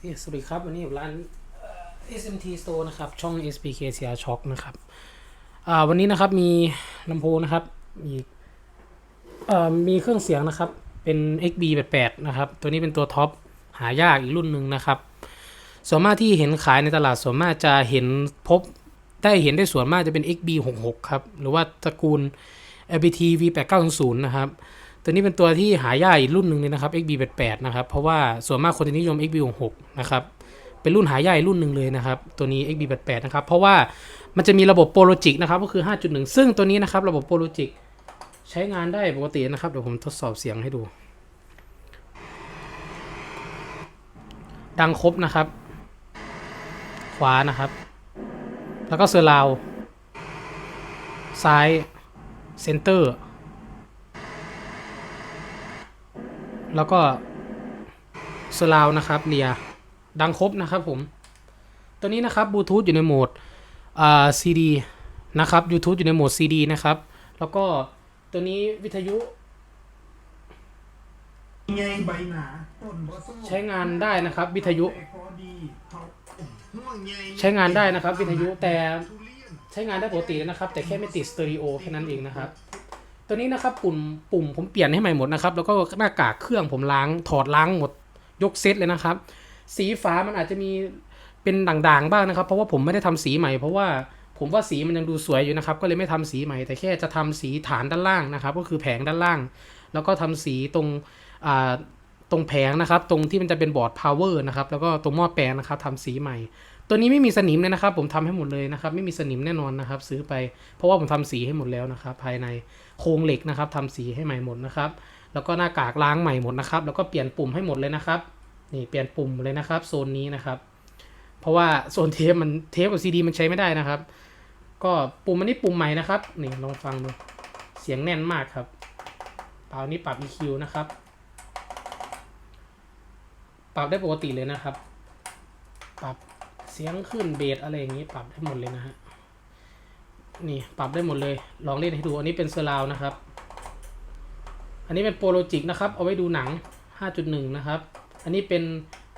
สวัสดีครับ วันนี้อยู่ร้าน SMT Store นะครับ ช่อง SPK c r Shock นะครับอ่าวันนี้นะครับมีลำโพงนะครับ มีเอ่อมีเครื่องเสียงนะครับ เป็น XB88 นะครับ ตัวนี้เป็นตัวท็อปหายากอีกรุ่นหนึ่งนะครับ ส่วนมากที่เห็นขายในตลาดส่วนมากจะเห็นพบได้เห็นได้ส่วนมากจะเป็น XB66 ครับ หรือว่าตระกูล LBT V890 นะครับ ตัวนี้เป็นตัวที่หายากอีกรุ่นหนึ่งเลยนะครับ XB88 นะครับ เพราะว่าส่วนมากคนจะนิยม XB66 นะครับ เป็นรุ่นหายากอีกรุ่นหนึ่งเลยนะครับ ตัวนี้ XB88 นะครับ เพราะว่ามันจะมีระบบโปรโลจิกนะครับ ก็คือ 5.1 ซึ่งตัวนี้นะครับ ระบบโปรโลจิกใช้งานได้ปกตินะครับ เดี๋ยวผมทดสอบเสียงให้ดู ดังครบนะครับ ขวานะครับ แล้วก็เซอร์ราวด์ซ้าย เซนเตอร์ แล้วก็สลาวนะครับเลียดังครบนะครับผม ตัวนี้นะครับบลูทูธอยู่ในโหมดอ่า CD นะครับ YouTube อยู่ในโหมด CD นะครับ แล้วก็ตัวนี้วิทยุใช้งานได้นะครับ วิทยุ ใช้งานได้นะครับ วิทยุแต่ใช้งานได้ปกตินะครับ แต่แค่ไม่ติดสเตอริโอแค่นั้นเองนะครับ ตัวนี้นะครับปุ่มปุ่มผมเปลี่ยนให้ใหม่หมดนะครับ แล้วก็หน้ากากเครื่องผมล้างถอดล้างหมดยกเซตเลยนะครับ สีฟ้ามันอาจจะมีเป็นด่างๆบ้างนะครับ เพราะว่าผมไม่ได้ทำสีใหม่ เพราะว่าผมว่าสีมันยังดูสวยอยู่นะครับ ก็เลยไม่ทำสีใหม่ แต่แค่จะทำสีฐานด้านล่างนะครับ ก็คือแผงด้านล่าง แล้วก็ทำสีตรงตรงแผงนะครับ ตรงที่มันจะเป็นบอร์ดพาวเวอร์นะครับ แล้วก็ตรงหม้อแปลงนะครับทำสีใหม่ ตัวนี้ไม่มีสนิมเลยนะครับ ผมทำให้หมดเลยนะครับ ไม่มีสนิมแน่นอนนะครับ ซื้อไป เพราะว่าผมทำสีให้หมดแล้วนะครับ ภายในโครงเหล็กนะครับทำสีให้ใหม่หมดนะครับ แล้วก็หน้ากากล้างใหม่หมดนะครับ แล้วก็เปลี่ยนปุ่มให้หมดเลยนะครับ นี่เปลี่ยนปุ่มเลยนะครับโซนนี้นะครับ เพราะว่าโซนเทปมันเทปกับซีดีมันใช้ไม่ได้นะครับ ก็ปุ่มอันนี้ปุ่มใหม่นะครับนี่ลองฟังดูเสียงแน่นมากครับเปล่านี้ปรับ EQ นะครับ ปรับได้ปกติเลยนะครับ ปรับ สียงขึ้นเบสอะไรอย่างนี้ปรับได้หมดเลยนะฮะ นี่ปรับได้หมดเลย ลองเล่นให้ดู อันนี้เป็นเซราวนะครับ อันนี้เป็นโปรโลจิกนะครับ เอาไว้ดูหนัง 5.1 นะครับ อันนี้เป็น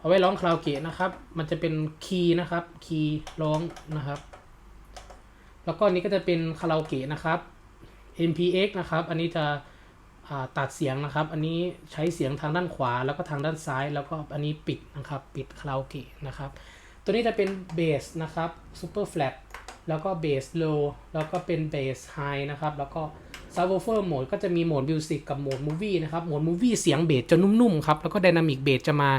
เอาไว้ร้องคาราโอเกะนะครับ มันจะเป็นคีย์นะครับ คีย์ร้องนะครับ แล้วก็อันนี้ก็จะเป็นคาราโอเกะนะครับ MPX นะครับ อันนี้จะตัดเสียงนะครับ อันนี้ใช้เสียงทางด้านขวาแล้วก็ทางด้านซ้าย แล้วก็อันนี้ปิดนะครับ ปิดคาราโอเกะนะครับ ตัวนี้จะเป็นเบสนะครับ Super Flat แล้วก็เบส Low แล้วก็เป็นเบส High นะครับ แล้วก็ Subwoofer Mode ก็จะมีโหมด Music กับโหมด Movie นะครับ โหมด Movie เสียงเบสจะนุ่มๆครับ แล้วก็ Dynamic Bass จะมา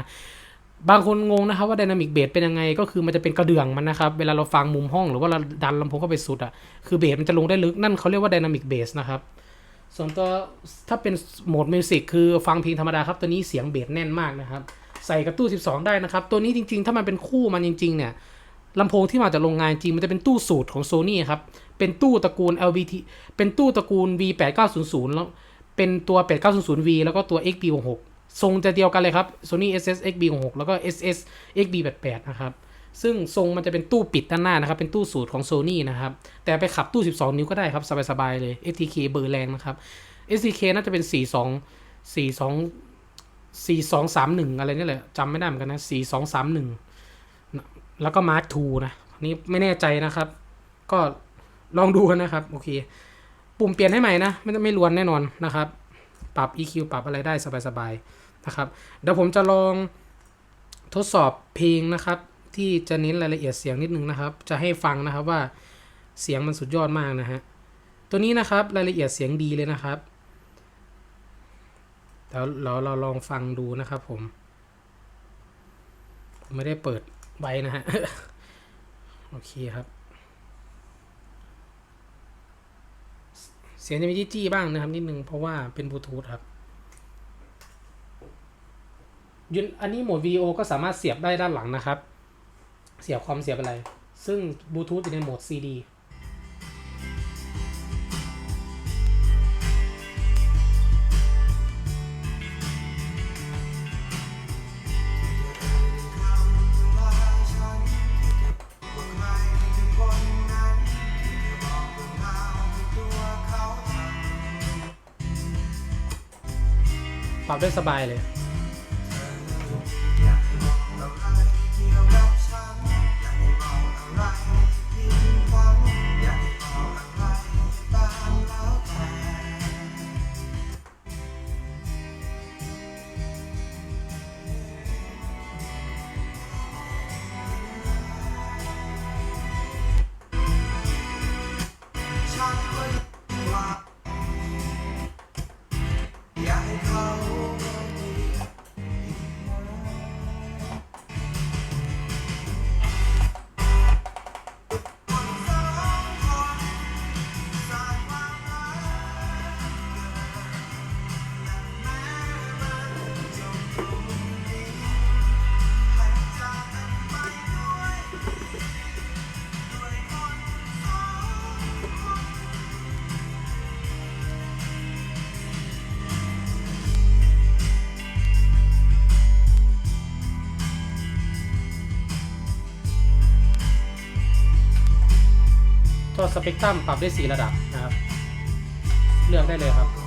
บางคนงงนะครับว่า Dynamic Bass เป็นยังไง ก็คือมันจะเป็นกระเดื่องมันนะครับ เวลาเราฟังมุมห้องหรือว่าเราดันลำโพงเข้าไปสุดอะ คือเบสมันจะลงได้ลึก นั่นเขาเรียกว่า Dynamic Bass นะครับ ส่วนตัวถ้าเป็นโหมดมิวสิกคือฟังเพลงธรรมดาครับ ตัวนี้เสียงเบสแน่นมากนะครับ ใส่กับตู้ 12 ได้นะครับ ตัวนี้จริงๆ ถ้ามันเป็นคู่มันจริง ๆ เนี่ยลำโพงที่มาจากโรงงานจริงมันจะเป็นตู้สูตรของ Sony ครับ เป็นตู้ตระกูล LVT เป็นตู้ตระกูล V8900 แล้วเป็นตัว 8900V แล้วก็ตัว XB66 ทรงจะเดียวกันเลยครับ Sony SS XB66 แล้วก็ SS XB88 นะครับ ซึ่งทรงมันจะเป็นตู้ปิดด้านหน้านะครับ เป็นตู้สูตรของ Sony นะครับ แต่ไปขับตู้ 12 นิ้วก็ได้ครับ สบายๆเลย FTK เบอร์แรงนะครับ STK น่าจะเป็น 42 42 4231องสามหนึ่งอะไรนี่แหละจำไม่ได้เหมือนกันนะ4231แล้วก็ Mark II นะนนี้ไม่แน่ใจนะครับ ก็ลองดูกันนะครับ โอเค ปุ่มเปลี่ยนให้ใหม่นะ ไม่ไม่ลวนแน่นอนนะครับ ปรับ EQ ปรับอะไรได้สบายๆนะครับ เดี๋ยวผมจะลองทดสอบเพลงนะครับ ที่จะเน้นรายละเอียดเสียงนิดนึงนะครับ จะให้ฟังนะครับว่าเสียงมันสุดยอดมากนะฮะตัวนี้นะครับรายละเอียดเสียงดีเลยนะครับ เดี๋ยวเราเราลองฟังดูนะครับผม ผมไม่ได้เปิดไว้นะฮะ โอเคครับ เสียงจะมีจี้ๆบ้างนะครับนิดนึง เพราะว่าเป็นบลูทูธครับยุนอันนี้โหมดวิดีโอก็สามารถเสียบได้ด้านหลังนะครับ เสียบความเสียบอะไร ซึ่งบลูทูธอยู่ในโหมด CD ปรับได้สบายเลย จอสเปกตรัมปรับได้ 4 ระดับนะครับ เลือกได้เลยครับ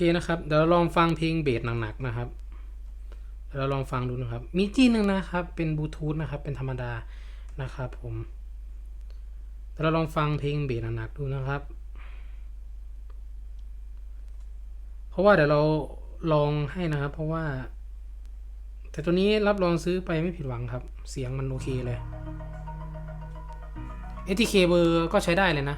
เคนะครับ เดี๋ยวเราลองฟังเพลงเบสหนักๆนะครับเดี๋ยวเราลองฟังดูนะครับ มีจี้หนึ่งนะครับ เป็นบลูทูธนะครับ เป็นธรรมดานะครับ ผมเดี๋ยวเราลองฟังเพลงเบสหนักๆดูนะครับ เพราะว่าเดี๋ยวเราลองให้นะครับ เพราะว่า แต่ตัวนี้รับรองซื้อไปไม่ผิดหวังครับ เสียงมันโอเคเลย ATK เบอร์ก็ใช้ได้เลยนะ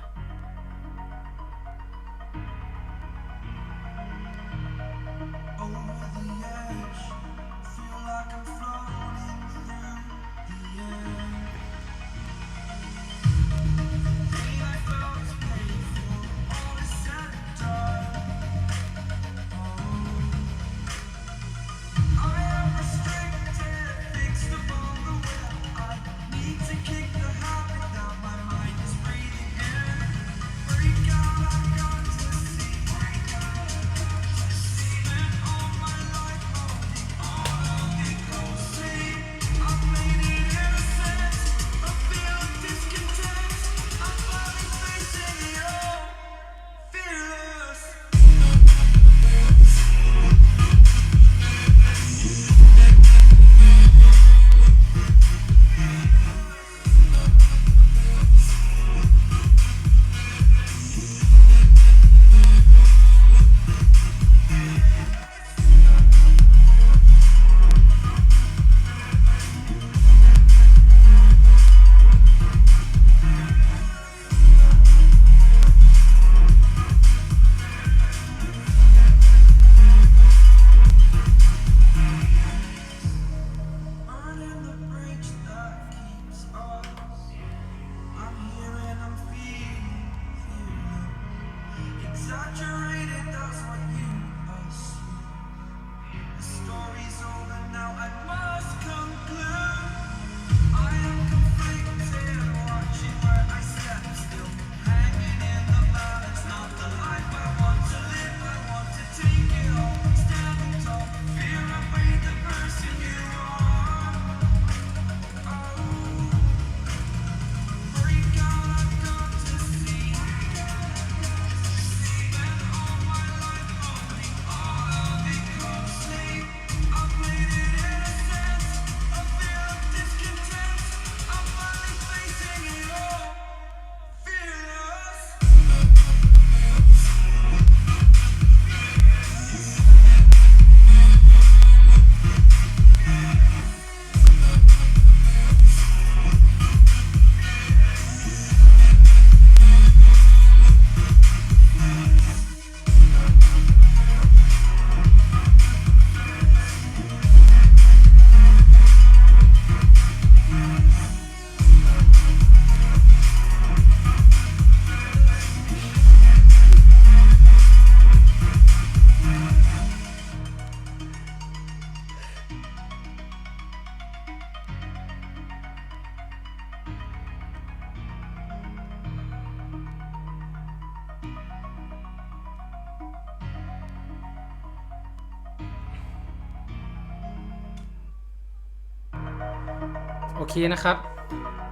อเคนะครับ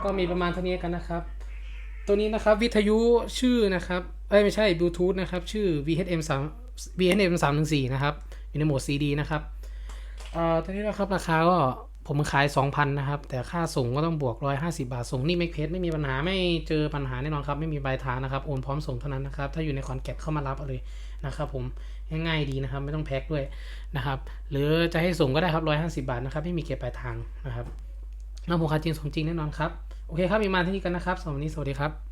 ก็มีประมาณเท่านี้กันนะครับ ตัวนี้นะครับวิทยุชื่อนะครับเอ้ยไม่ใช่บลูทูธนะครับชื่อ VHM 3 VHM 314นะครับอยู่ในโหมด CD นะครับเอ่อตัวนี้นะครับราคาก็ผมขาย 2,000นะครับ แต่ค่าส่งก็ต้องบวก 150 บาท ส่งนี่ไม่เพจไม่มีปัญหาไม่เจอปัญหาแน่นอนครับ ไม่มีใบทางนะครับ โอนพร้อมส่งเท่านั้นนะครับ ถ้าอยู่ในคอนแกตเข้ามารับเอาเลยนะครับผมง่ายๆดีนะครับ ไม่ต้องแพ็คด้วยนะครับ หรือจะให้ส่งก็ได้ครับ 150 บาทนะครับ ไม่มีเก็บปลายทางนะครับ น้ำผมคาจริงสมจริงแน่นอนครับ โอเคครับมีมาที่นี่กันนะครับสำหรับวันนี้สวัสดีครับ